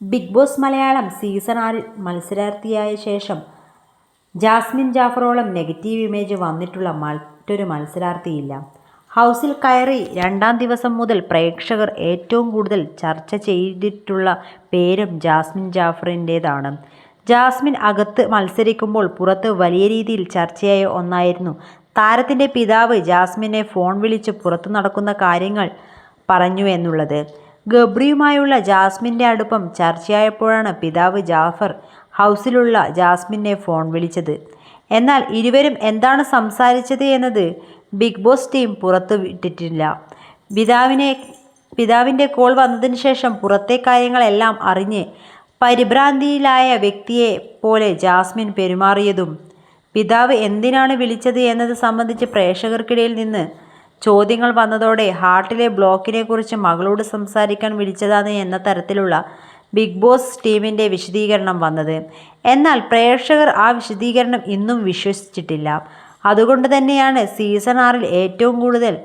Big boss Malayalam season ആറിൽ മത്സരാർത്ഥിയായ ശേഷം Jasmine ജാഫറോളം negative image വന്നിട്ടുള്ള മറ്റൊരു മത്സരാർത്ഥിയില്ല. ഹൗസിൽ കയറി രണ്ടാം ദിവസം മുതൽ പ്രേക്ഷകർ ഏറ്റവും കൂടുതൽ ചർച്ച ചെയ്തിട്ടുള്ള പേരും ജാസ്മിൻ ജാഫറിന്റേതാണ്. ജാസ്മിൻ അകത്ത് മത്സരിക്കുമ്പോൾ പുറത്ത് വലിയ രീതിയിൽ ചർച്ചയായ ഒന്നായിരുന്നു. താരത്തിന്റെ പിതാവ് ജാസ്മിനെ ഫോൺ വിളിച്ച് പുറത്തു നടക്കുന്ന കാര്യങ്ങൾ പറഞ്ഞു എന്നുള്ളത്. ഗബ്രിയുമായുള്ള ജാസ്മിന്റെ അടുപ്പം ചർച്ചയായപ്പോഴാണ് പിതാവ് ജാഫർ ഹൗസിലുള്ള ജാസ്മിനെ ഫോൺ വിളിച്ചത്. എന്നാൽ ഇരുവരും എന്താണ് സംസാരിച്ചത് എന്നത് ബിഗ് ബോസ് ടീം പുറത്തു വിട്ടിട്ടില്ല. പിതാവിനെ പിതാവിന്റെ കോൾ വന്നതിന് ശേഷം പുറത്തെ കാര്യങ്ങളെല്ലാം അറിഞ്ഞ് പരിഭ്രാന്തിയിലായ വ്യക്തിയെ പോലെ ജാസ്മിൻ പെരുമാറിയതും പിതാവ് എന്തിനാണ് വിളിച്ചത് എന്നത് സംബന്ധിച്ച് പ്രേക്ഷകർക്കിടയിൽ നിന്ന് ചോദ്യങ്ങൾ വന്നതോടെ ഹാർട്ടിലെ ബ്ലോക്കിനെ കുറിച്ച് മകളോട് സംസാരിക്കാൻ വിളിച്ചതാണ് എന്ന തരത്തിലുള്ള ബിഗ് ബോസ് ടീമിന്റെ വിശദീകരണം വന്നത്. എന്നാൽ പ്രേക്ഷകർ ആ വിശദീകരണം ഇന്നും വിശ്വസിച്ചിട്ടില്ല. അതുകൊണ്ട് തന്നെയാണ് സീസൺ ആറിൽ ഏറ്റവും കൂടുതൽ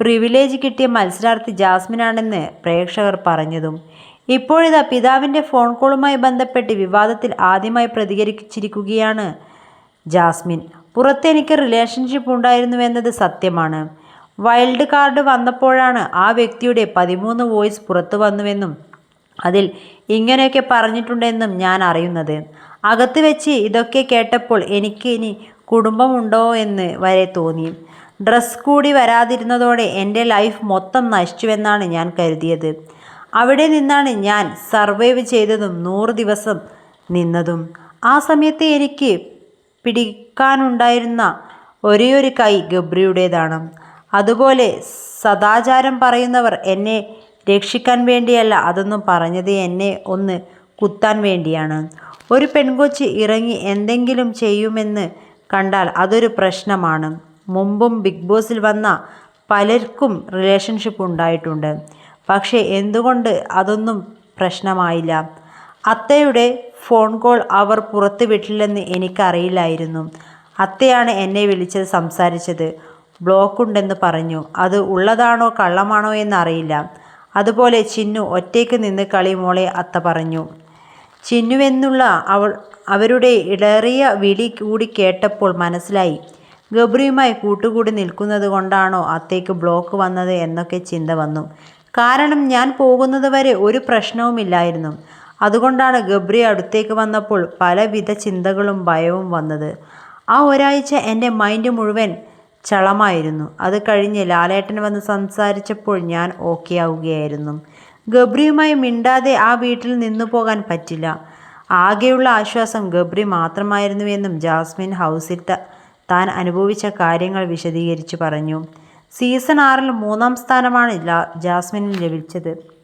പ്രിവിലേജ് കിട്ടിയ മത്സരാർത്ഥി ജാസ്മിനാണെന്ന് പ്രേക്ഷകർ പറഞ്ഞതും. ഇപ്പോഴിതാ പിതാവിന്റെ ഫോൺ കോളുമായി ബന്ധപ്പെട്ട് വിവാദത്തിൽ ആദ്യമായി പ്രതികരിച്ചിരിക്കുകയാണ് ജാസ്മിൻ. പുറത്തെനിക്ക് റിലേഷൻഷിപ്പ് ഉണ്ടായിരുന്നുവെന്നത് സത്യമാണ്. വൈൽഡ് കാർഡ് വന്നപ്പോഴാണ് ആ വ്യക്തിയുടെ പതിമൂന്ന് വോയിസ് പുറത്തു വന്നുവെന്നും അതിൽ ഇങ്ങനെയൊക്കെ പറഞ്ഞിട്ടുണ്ടെന്നും ഞാൻ അറിയുന്നത്. അകത്ത് വെച്ച് ഇതൊക്കെ കേട്ടപ്പോൾ എനിക്ക് ഇനി കുടുംബമുണ്ടോ എന്ന് വരെ തോന്നി. ഡ്രസ്സ് കൂടി വരാതിരുന്നതോടെ എന്റെ ലൈഫ് മൊത്തം നശിച്ചുവെന്നാണ് ഞാൻ കരുതിയത്. അവിടെ നിന്നാണ് ഞാൻ സർവൈവ് ചെയ്തതും നൂറ് ദിവസം നിന്നതും. ആ സമയത്ത് എനിക്ക് പിടിക്കാനുണ്ടായിരുന്ന ഒരേയൊരു കൈ ഗബ്രിയുടേതാണ്. അതുപോലെ സദാചാരം പറയുന്നവർ എന്നെ രക്ഷിക്കാൻ വേണ്ടിയല്ല അതൊന്നും പറഞ്ഞത് എന്നെ ഒന്ന് കുത്താൻ വേണ്ടിയാണ്. ഒരു പെൺകൊച്ച് ഇറങ്ങി എന്തെങ്കിലും ചെയ്യുമെന്ന് കണ്ടാൽ അതൊരു പ്രശ്നമാണ്. മുമ്പും ബിഗ് ബോസിൽ വന്ന പലർക്കും റിലേഷൻഷിപ്പ് ഉണ്ടായിട്ടുണ്ട്. പക്ഷേ എന്തുകൊണ്ട് അതൊന്നും പ്രശ്നമായില്ല? അത്തയുടെ ഫോൺ കോൾ അവർ പുറത്ത് വിട്ടില്ലെന്ന് എനിക്കറിയില്ലായിരുന്നു. അത്തയാണ് എന്നെ വിളിച്ചത് സംസാരിച്ചത്. ബ്ലോക്ക് ഉണ്ടെന്ന് പറഞ്ഞു. അത് ഉള്ളതാണോ കള്ളമാണോ എന്നറിയില്ല. അതുപോലെ ചിന്നു ഒറ്റയ്ക്ക് നിന്ന് കളി മോളെ അത്ത പറഞ്ഞു. ചിന്നുവെന്നുള്ള അവൾ അവരുടെ ഇടറിയ വിളി കൂടി കേട്ടപ്പോൾ മനസ്സിലായി. ഗബ്രിയുമായി കൂട്ടുകൂടി നിൽക്കുന്നത് കൊണ്ടാണോ അത്തേക്ക് ബ്ലോക്ക് വന്നത് എന്നൊക്കെ ചിന്ത വന്നു. കാരണം ഞാൻ പോകുന്നത് വരെ ഒരു പ്രശ്നവുമില്ലായിരുന്നു അതുകൊണ്ടാണ് ഗബ്രി അടുത്തേക്ക് വന്നപ്പോൾ പലവിധ ചിന്തകളും ഭയവും വന്നത്. ആ ഒരാഴ്ച എന്റെ മൈൻഡ് മുഴുവൻ ചളമായിരുന്നു. അത് കഴിഞ്ഞ് ലാലേട്ടൻ വന്ന് സംസാരിച്ചപ്പോൾ ഞാൻ ഓക്കെ ആവുകയായിരുന്നു. ഗബ്രിയുമായി മിണ്ടാതെ ആ വീട്ടിൽ നിന്നു പോകാൻ പറ്റില്ല. ആകെയുള്ള ആശ്വാസം ഗബ്രി മാത്രമായിരുന്നുവെന്നും ജാസ്മിൻ ഹൗസിൽ താൻ അനുഭവിച്ച കാര്യങ്ങൾ വിശദീകരിച്ചു പറഞ്ഞു. സീസൺ ആറിൽ മൂന്നാം സ്ഥാനമാണ് ജാസ്മിന് ലഭിച്ചത്.